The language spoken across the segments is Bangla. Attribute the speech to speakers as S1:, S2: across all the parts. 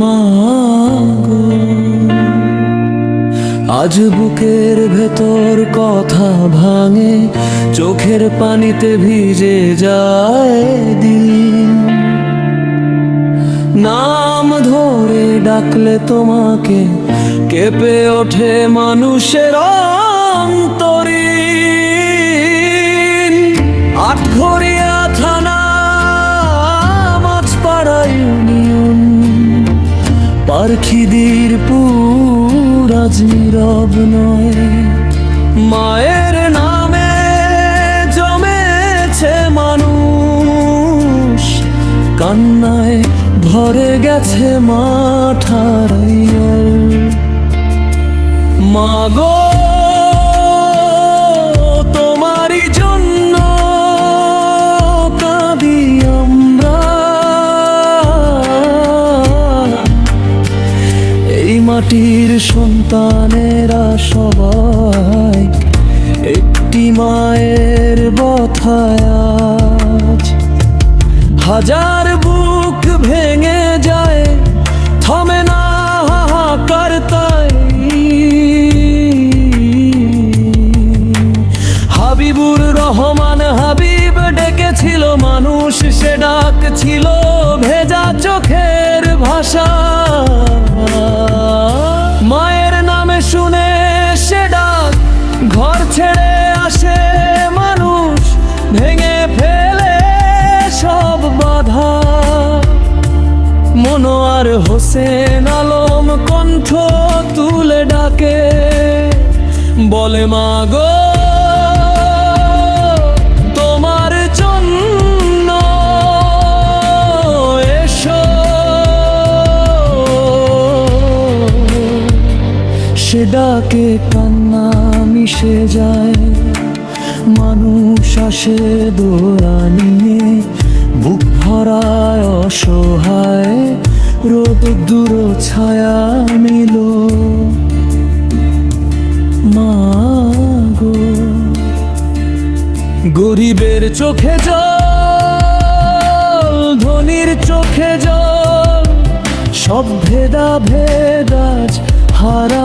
S1: মাগো। আজ বুকের ভেতর কথা ভাঙে, চোখের পানিতে ভিজে যায় দিন নাম ধরে ডাকলে তোমাকে, কেঁপে ওঠে মানুষেরা। পারখিদির পুরাজ নীরব নয়। মায়ের নামে জমেছে মানুষ। কান্নায় ভরে গেছে মাঠার মাগো সন্তানেরা সবাই একটি মায়ের বথায় হাজার বুক ভেঙে যায়, থমে না হাহাকার তাই। হাবিবুর রহমান হাবিব ডেকেছিল মানুষ, সে ডাক ছিল ভেজা চোখের ভাষা। হোসেন আলম কণ্ঠ তুলে ডাকে, বলে, মাগো, তোমার জন্য এসো। সে ডাকে, কান্না মিশে যায়, মানুষ আসে দোয়া নিয়ে বুক ভরায়, অসহায় রোদ দূর ছায়া মিল। মাগো গরিবের চোখে জল, ধনির চোখে জল, সব ভেদা ভেদাজ হারার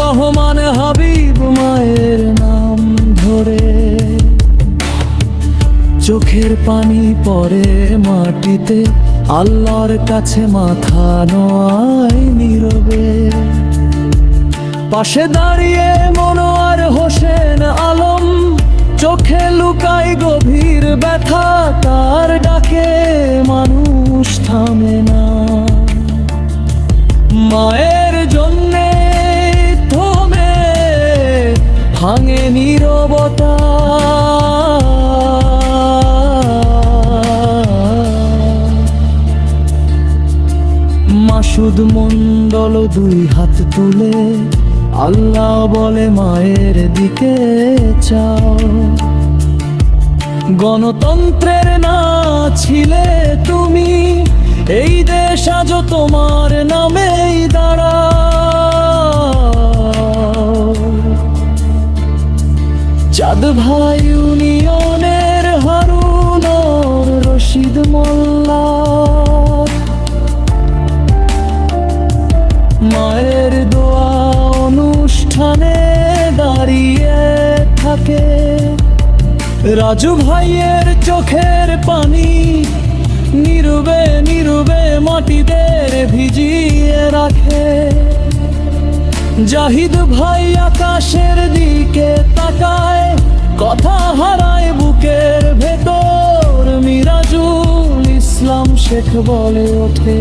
S1: রহমান হাবিব মায়ের নাম ধরে। চোখের পানি পড়ে মাটিতে আল্লাহর কাছে মাথা নোয়াই নীরবে। পাশে দাঁড়িয়ে মনোয়ার হোসেন আলম, চোখে লুকাই গভীর ব্যথা, তার ডাকে মানুষ থামে না। মায়ের ভাঙে নীরবতা। মাসুদ মন্ডল দুই হাত তুলে আল্লাহ বলে মায়ের দিকে চাও। গণতন্ত্রের না ছিলে তুমি, এই দেশ আজ তোমার নামেই দাঁড়াও। চাঁদ ভাই ইউনিয়নের হারুনর রশিদ মোল্লা। মায়ের দোয়া অনুষ্ঠানে দাঁড়িয়ে থাকে। রাজু ভাইয়ের চোখের পানি নীরবে নীরবে মাটিদের ভিজিয়ে রাখে। জাহিদ ভাই আকাশের দিকে তাকায়, কথা হারায় বুকের ভেতর। মিরাজুল ইসলাম শেখ বলে ওঠে,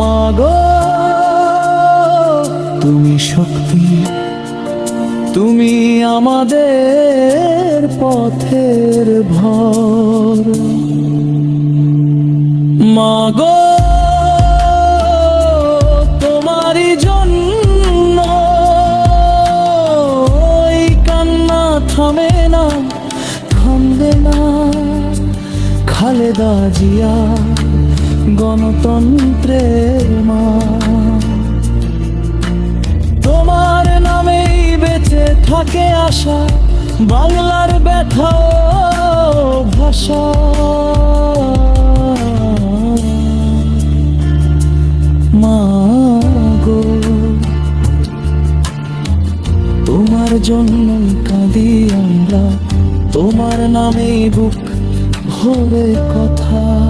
S1: মাগো, তুমি শক্তি, তুমি আমাদের পথের ভর। মাগো কান্না থামে না থামবে না খালেদ খালেদা জিয়া, গণতন্ত্রের মা। তোমার নামেই বেঁচে থাকে আশা, বাংলার ব্যথা ভাষা। মা গো, তোমার জন্যই কাঁদি আমরা, তোমার নামেই বুক ভরে কথা।